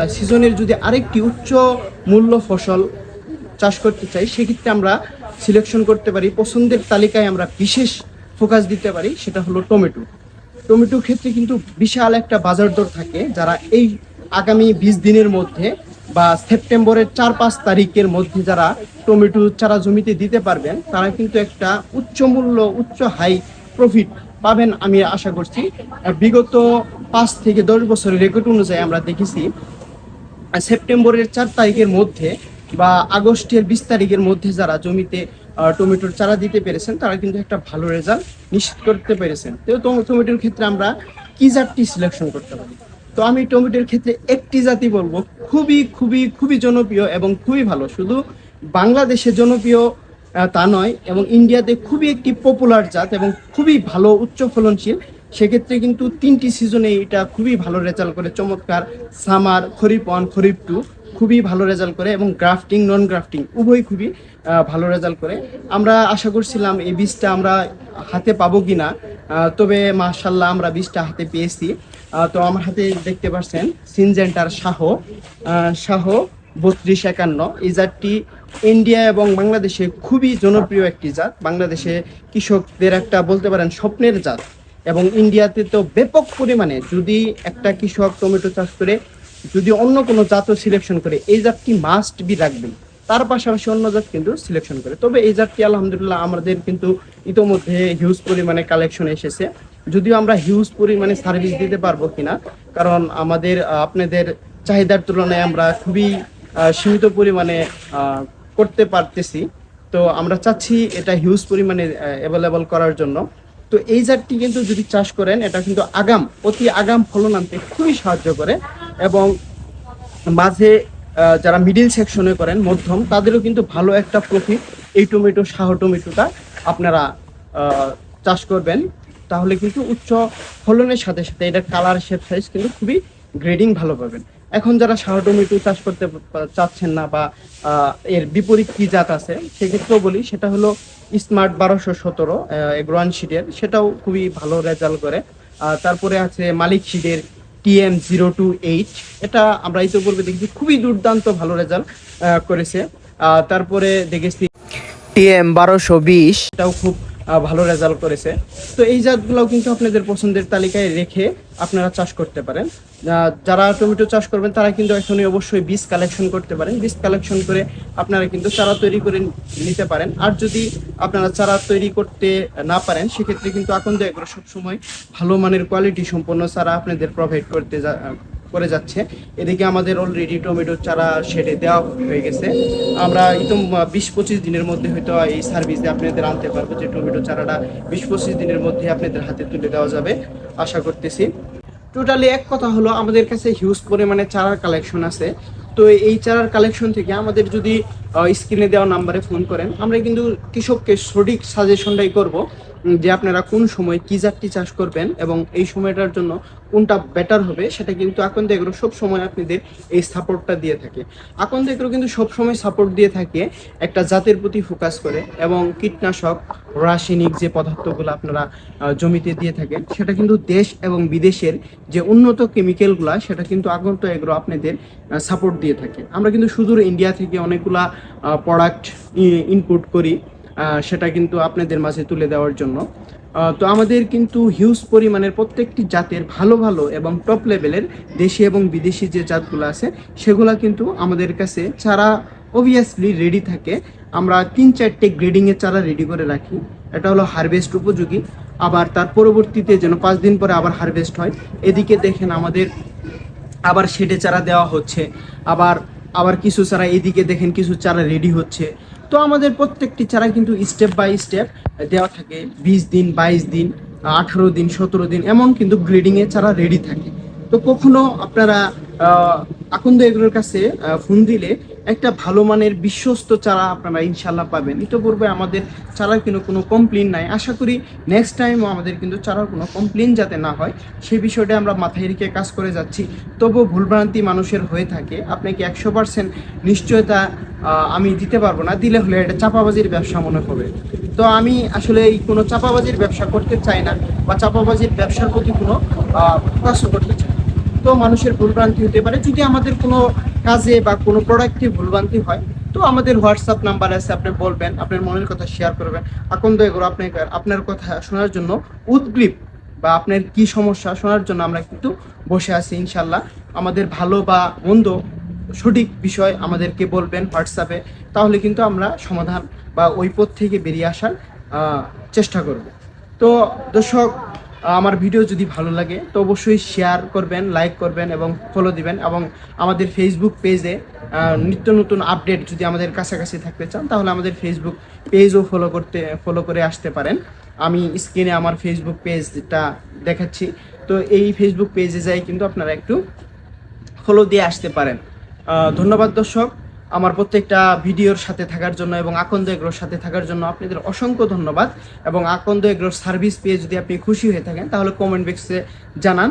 সিজনের যদি আরেকটি উচ্চ মূল্য ফসল চাষ করতে চাই, সেক্ষেত্রে আমরা সিলেকশন করতে পারি। পছন্দের তালিকায় আমরা বিশেষ ফোকাস দিতে পারি, সেটা হলো টমেটো। টমেটোর ক্ষেত্রে কিন্তু বিশাল একটা বাজার দর থাকে, যারা এই আগামী বিশ দিনের মধ্যে বা সেপ্টেম্বরের চার পাঁচ তারিখের মধ্যে যারা টমেটো চারা জমিতে দিতে পারবেন, তারা কিন্তু একটা উচ্চ মূল্য, উচ্চ হাই প্রফিট পাবেন আমি আশা করছি। বিগত পাঁচ থেকে দশ বছরের রেকর্ড অনুযায়ী আমরা দেখেছি সেপ্টেম্বরের চার তারিখের মধ্যে বা আগস্টের বিশ তারিখের মধ্যে যারা জমিতে টমেটোর চারা দিতে পেরেছেন, তারা কিন্তু একটা ভালো রেজাল্ট নিশ্চিত করতে পেরেছেন। তো টমেটোর ক্ষেত্রে আমরা কি জাতটি সিলেকশন করতে পারি? তো আমি টমেটোর ক্ষেত্রে একটি জাতি বলব। খুবই খুবই খুবই জনপ্রিয় এবং খুবই ভালো। শুধু বাংলাদেশে জনপ্রিয় তা নয়, এবং ইন্ডিয়াতে খুবই একটি পপুলার জাত এবং খুবই ভালো উচ্চ ফলনশীল সেক্ষেত্রে কিন্তু তিনটি সিজনে এটা খুবই ভালো রেজাল্ট করে। চমৎকার summer kharif one kharif two খুবই ভালো রেজাল্ট করে এবং গ্রাফটিং নন গ্রাফটিং উভয় খুবই ভালো রেজাল্ট করে। আমরা আশা করছিলাম এই বীজটা আমরা হাতে পাবো কিনা আহ, তবে মাশাল্লাহ আমরা বীজটা হাতে পেয়েছি। তো আমার হাতে দেখতে পাচ্ছেন সিনজেন্টার শাহ শাহ বত্রিশ একান্ন। এই জাতটি ইন্ডিয়া এবং বাংলাদেশে খুবই জনপ্রিয় একটি জাত। বাংলাদেশে কৃষকদের একটা বলতে পারেন স্বপ্নের জাত। এবং ইন্ডিয়াতে তো ব্যাপক পরিমাণে যদি একটা কৃষক টমেটো চাষ করে, যদি অন্য কোনো জাতও সিলেকশন করে, এই জাতটি মাস্ট বি রাখবেন? তার পাশাপাশি অন্য জাত কিন্তু সিলেকশন করে। তবে এই জাতটি আলহামদুলিল্লাহ আমাদের কিন্তু ইতোমধ্যে হিউজ পরিমাণে কালেকশন এসেছে। যদিও আমরা হিউজ পরিমাণে সার্ভিস দিতে পারব কিনা, কারণ আমাদের আপনাদের চাহিদার তুলনায় আমরা খুবই সীমিত পরিমাণে করতে পারতেছি। তো আমরা চাচ্ছি এটা হিউজ পরিমাণে অ্যাভেলেবল করার জন্য। তো এই জাতটি কিন্তু যদি চাষ করেন, এটা কিন্তু আগাম, অতি আগাম ফলন আনতে খুবই সাহায্য করে এবং মাঝে যারা মিডিল সেকশনে করেন, মধ্যম, তাদেরও কিন্তু ভালো একটা প্রফিট এই টমেটো, শাহ টমেটোটা আপনারা চাষ করবেন। তাহলে কিন্তু উচ্চ ফলনের সাথে সাথে এটা কালার শেপ সাইজ কিন্তু খুবই গ্রেডিং ভালো পাবেন। এখন যারা শাহ টমেটো চাষ করতে চাচ্ছেন না বা এর বিপরীত কি জাত আছে সেক্ষেত্রেও বলি সেটা হলো স্মার্ট বারোশো সতেরো এগ্রোয়ান শিডের সেটাও খুবই ভালো রেজাল্ট করে। তারপরে আছে মালিক শিটের টিএম জিরো টু এইট এটা আমরা ইতিপূর্বে দেখেছি খুবই দুর্দান্ত ভালো রেজাল্ট করেছে। তারপরে দেখেছি টিএম বারোশো বিশ। এটাও খুব ভালো রেজাল্ট করেছে। তো এই জাতগুলোও কিন্তু আপনাদের পছন্দের তালিকায় রেখে আপনারা চাষ করতে পারেন। যারা টমেটো চাষ করবেন, তারা কিন্তু এখনই অবশ্যই বীজ কালেকশন করতে পারেন। বীজ কালেকশন করে আপনারা কিন্তু চারা তৈরি করে নিতে পারেন। আর যদি আপনারা চারা তৈরি করতে না পারেন, সেক্ষেত্রে কিন্তু আকন্দ এগুলো সবসময় ভালো মানের কোয়ালিটি সম্পন্ন চারা আপনাদের প্রোভাইড করতে করে যাচ্ছে। এদিকে আমাদের অলরেডি টমেটো চারা সেটে দেওয়া হয়ে গেছে। আমরা ইতম বিশ পঁচিশ দিনের মধ্যে হয়তো এই সার্ভিস আপনাদের আনতে পারব যে টমেটো চারাটা বিশ পঁচিশ দিনের মধ্যে আপনাদের হাতে তুলে দেওয়া যাবে। আশা করতেছি। টোটালি এক কথা হলো, আমাদের কাছে হিউজ পরিমাণে চারার কালেকশন আছে। তো এই চারার কালেকশন থেকে আমাদের যদি স্ক্রিনে দেওয়া নাম্বারে ফোন করেন। আমরা কিন্তু কৃষককে সঠিক সাজেশনটাই করব যে আপনারা কোন সময় কি জাতটি চাষ করবেন এবং এই সময়টার জন্য কোনটা বেটার হবে, সেটা কিন্তু আকন্দ এগ্রো সব সময় আপনাদের এই সাপোর্টটা দিয়ে থাকে। আকন্দ এগ্রো কিন্তু সব সময় সাপোর্ট দিয়ে থাকে, একটা জাতের প্রতি ফোকাস করে এবং কীটনাশক, রাসায়নিক যে পদার্থগুলো আপনারা জমিতে দিয়ে থাকেন, সেটা কিন্তু দেশ এবং বিদেশের যে উন্নত কেমিক্যালগুলা সেটা কিন্তু আগন্ত এগ্রো আপনাদের সাপোর্ট দিয়ে থাকে। আমরা কিন্তু সুদূর ইন্ডিয়া থেকে অনেকগুলা প্রোডাক্ট ইনপুট করি সেটা কিন্তু আপনাদের মাঝে তুলে দেওয়ার জন্য। তো আমাদের কিন্তু হিউজ পরিমাণের প্রত্যেকটি জাতের ভালো ভালো এবং টপ লেভেলের দেশি এবং বিদেশি যে জাতগুলো আছে, সেগুলা কিন্তু আমাদের কাছে চারা অবভিয়াসলি রেডি থাকে। আমরা তিন চারটে গ্রেডিংয়ের চারা রেডি করে রাখি। এটা হলো হারভেস্ট উপযোগী। আবার তার পরবর্তীতে যেন পাঁচ দিন পরে আবার হারভেস্ট হয়। এদিকে দেখেন আমাদের আবার শেডে চারা দেওয়া হচ্ছে। আবার আবার কিছু চারা এদিকে দেখেন, কিছু চারা রেডি হচ্ছে। তো আমাদের প্রত্যেকটি চারা কিন্তু স্টেপ বাই স্টেপ দেওয়া থাকে। বিশ দিন, বাইশ দিন, আঠারো দিন, সতেরো দিন, এমন কিন্তু গ্রেডিংয়ে চারা রেডি থাকে। তো কখনো আপনারা আকন্দ এগুলোর কাছে ফোন দিলে একটা ভালো মানের বিশ্বস্ত চারা আপনারা ইনশাল্লাহ পাবেন। ইতিপূর্বে আমাদের চারার কিন্তু কোনো কমপ্লেন নাই। আশা করি নেক্সট টাইমও আমাদের কিন্তু চারার কোনো কমপ্লেন যাতে না হয় সেই বিষয়টা আমরা মাথায় রেখে কাজ করে যাচ্ছি। তবুও ভুলভ্রান্তি মানুষের হয়ে থাকে। আপনাকে একশো পার্সেন্ট নিশ্চয়তা আমি দিতে পারব না? দিলে হলে এটা চাপাবাজির ব্যবসা মনে হবে। তো আমি আসলে এই কোনো চাপাবাজির ব্যবসা করতে চাই না বা চাপাবাজির ব্যবসার প্রতি কোনো প্রকাশ করতে চাই তো তো মানুষের ভুলভ্রান্তি হতে পারে। যদি আমাদের কোনো কাজে বা কোনো প্রোডাক্টে ভুলভ্রান্তি হয়, তো আমাদের হোয়াটসঅ্যাপ নাম্বার আছে, আপনি বলবেন, আপনার মনের কথা শেয়ার করবেন। আকন্দ এগুলো আপনাকে, আপনার কথা শোনার জন্য উদ্গ্রীব বা আপনার কি সমস্যা শোনার জন্য আমরা কিন্তু বসে আছি ইনশাল্লাহ আমাদের ভালো বা মন্দ সঠিক বিষয় আমাদেরকে বলবেন হোয়াটসঅ্যাপে তাহলে কিন্তু আমরা সমাধান বা ওই পথ থেকে বেরিয়ে আসার চেষ্টা করব। তো দর্শক আমার ভিডিও যদি ভালো লাগে, তো অবশ্যই শেয়ার করবেন লাইক করবেন এবং ফলো দিবেন এবং আমাদের ফেসবুক পেজে নিত্য নতুন আপডেট যদি আমাদের কাছাকাছি থাকতে চান, তাহলে আমাদের ফেসবুক পেজও ফলো করতে ফলো করে আসতে পারেন। আমি স্ক্রিনে আমার ফেসবুক পেজটা দেখাচ্ছি। তো এই ফেসবুক পেজে যাই কিন্তু আপনারা একটু ফলো দিয়ে আসতে পারেন। ধন্যবাদ দর্শক। আমার প্রত্যেকটা ভিডিওর সাথে থাকার জন্য এবং আকন্দ এগ্রোর সাথে থাকার জন্য আপনাদের অসংখ্য ধন্যবাদ এবং আকন্দ এগ্রোর সার্ভিস পেয়ে যদি আপনি খুশি হয়ে থাকেন, তাহলে কমেন্ট বক্সে জানান।